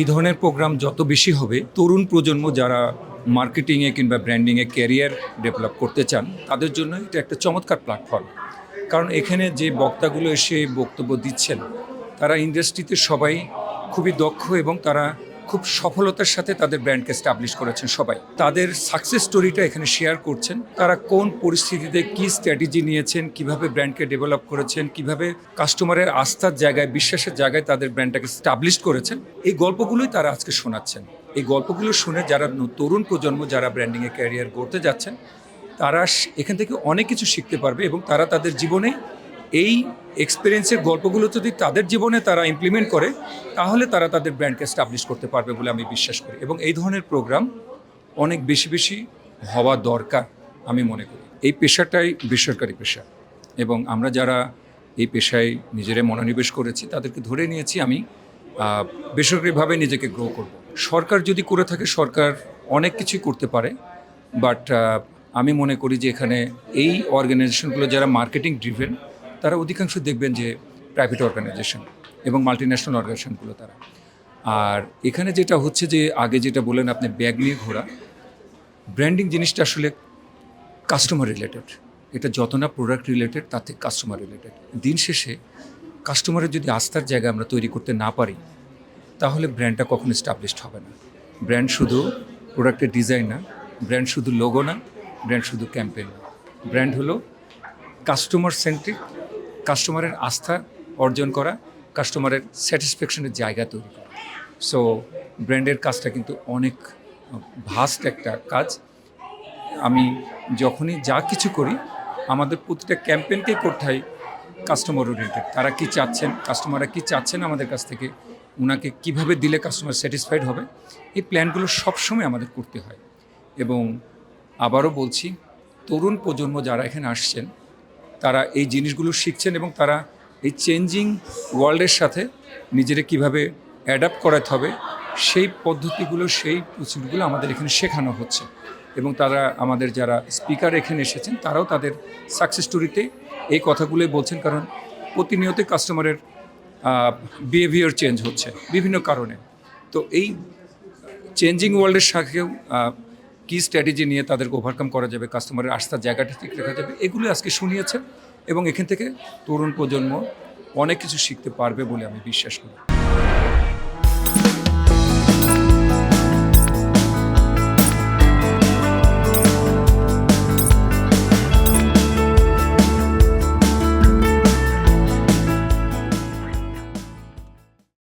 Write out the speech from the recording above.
এই ধরনের প্রোগ্রাম যত বেশি হবে, তরুণ প্রজন্ম যারা মার্কেটিংয়ে কিংবা ব্র্যান্ডিংয়ে ক্যারিয়ার ডেভেলপ করতে চান, তাদের জন্য এটা একটা চমৎকার প্ল্যাটফর্ম কারণ এখানে যে বক্তাগুলো এসে বক্তব্য দিচ্ছেন, তারা ইন্ডাস্ট্রিতে সবাই খুবই দক্ষ এবং তারা খুব সফলতার সাথে তাদের ব্র্যান্ডকে স্টাবলিশ করেছেন সবাই। তাদের সাকসেস স্টোরিটা এখানে শেয়ার করছেন। তারা কোন পরিস্থিতিতে কি স্ট্র্যাটেজি নিয়েছেন, কীভাবে ব্র্যান্ডকে ডেভেলপ করেছেন, কীভাবে কাস্টমারের আস্থার জায়গায়, বিশ্বাসের জায়গায় তাদের ব্র্যান্ডটাকে স্টাবলিশ করেছেন, এই গল্পগুলোই তারা আজকে শোনাচ্ছেন। এই গল্পগুলো শুনে যারা তরুণ প্রজন্ম যারা ব্র্যান্ডিংয়ে ক্যারিয়ার গড়তে যাচ্ছেন, তারা এখান থেকে অনেক কিছু শিখতে পারবে এবং তারা তাদের জীবনে এই এক্সপিরিয়েন্সের গল্পগুলো যদি তাদের জীবনে তারা ইমপ্লিমেন্ট করে, তাহলে তারা তাদের ব্র্যান্ডকে স্টাবলিশ করতে পারবে বলে আমি বিশ্বাস করি। এবং এই ধরনের প্রোগ্রাম অনেক বেশি বেশি হওয়া দরকার আমি মনে করি। এই পেশাটাই বেসরকারি পেশা। এবং আমরা যারা এই পেশায় নিজেরা মনোনিবেশ করেছি, তাদেরকে ধরে নিয়েছি আমি বেসরকারিভাবে নিজেকে গ্রো করব। সরকার যদি করে থাকে, সরকার অনেক কিছুই করতে পারে। বাট আমি মনে করি যে এখানে এই অর্গানাইজেশনগুলো যারা মার্কেটিং ড্রিভেন তারা অধিকাংশ দেখবেন যে প্রাইভেট অর্গানাইজেশন এবং মাল্টি ন্যাশনাল অর্গানাইজেশনগুলো তারা। আর এখানে যেটা হচ্ছে যে, আগে যেটা বলেন আপনি ব্যাগ নিয়ে ঘোরা ব্র্যান্ডিং জিনিসটা আসলে কাস্টমার রিলেটেড এটা যত না প্রোডাক্ট রিলেটেড তার থেকে কাস্টমার রিলেটেড দিন শেষে কাস্টমারের যদি আস্থার জায়গা আমরা তৈরি করতে না পারি, তাহলে ব্র্যান্ডটা কখনো স্টাবলিশড হবে না। ব্র্যান্ড শুধু প্রোডাক্টের ডিজাইন না ব্র্যান্ড শুধু লোগো না ব্র্যান্ড শুধু ক্যাম্পেন না। ব্র্যান্ড হলো কাস্টমার সেন্ট্রিক কাস্টমারের আস্থা অর্জন করা কাস্টমারের স্যাটিসফ্যাকশনের জায়গা তৈরি করা। সো ব্র্যান্ডের কাজটা কিন্তু অনেক ভাস্ট একটা কাজ। আমি যখনই যা কিছু করি, আমাদের প্রতিটা ক্যাম্পেইনকেই করতে হয় কাস্টমার ওরিয়েন্টেড তারা কি চাচ্ছেন? কাস্টমাররা কি চাচ্ছেন আমাদের কাছ থেকে? ওনাকে কীভাবে দিলে কাস্টমার স্যাটিসফাইড হবে? এই প্ল্যানগুলো সবসময় আমাদের করতে হয়। এবং আবারও বলছি, তরুণ প্রজন্ম যারা এখানে আসছেন তারা এই জিনিসগুলো শিখছেন এবং তারা এই চেঞ্জিং ওয়ার্ল্ডের সাথে নিজেরা কীভাবে অ্যাডাপ্ট করাতে হবে, সেই পদ্ধতিগুলো, সেই প্রসিডিগুলো আমাদের এখানে শেখানো হচ্ছে। এবং তারা আমাদের যারা স্পিকার এখানে এসেছেন, তারাও তাদের সাকসেস স্টোরিতে এই কথাগুলোই বলছেন, কারণ প্রতিনিয়ত কাস্টমারের বিহেভিয়ার চেঞ্জ হচ্ছে বিভিন্ন কারণে। তো এই চেঞ্জিং ওয়ার্ল্ডের সাথেও কী স্ট্র্যাটেজি নিয়ে তাদেরকে ওভারকাম করা যাবে কাস্টমারের আস্থার জায়গাটা ঠিক রাখা যাবে, এগুলো আজকে শুনিয়েছেন এবং এখান থেকে তরুণ প্রজন্ম অনেক কিছু শিখতে পারবে বলে আমি বিশ্বাস করি।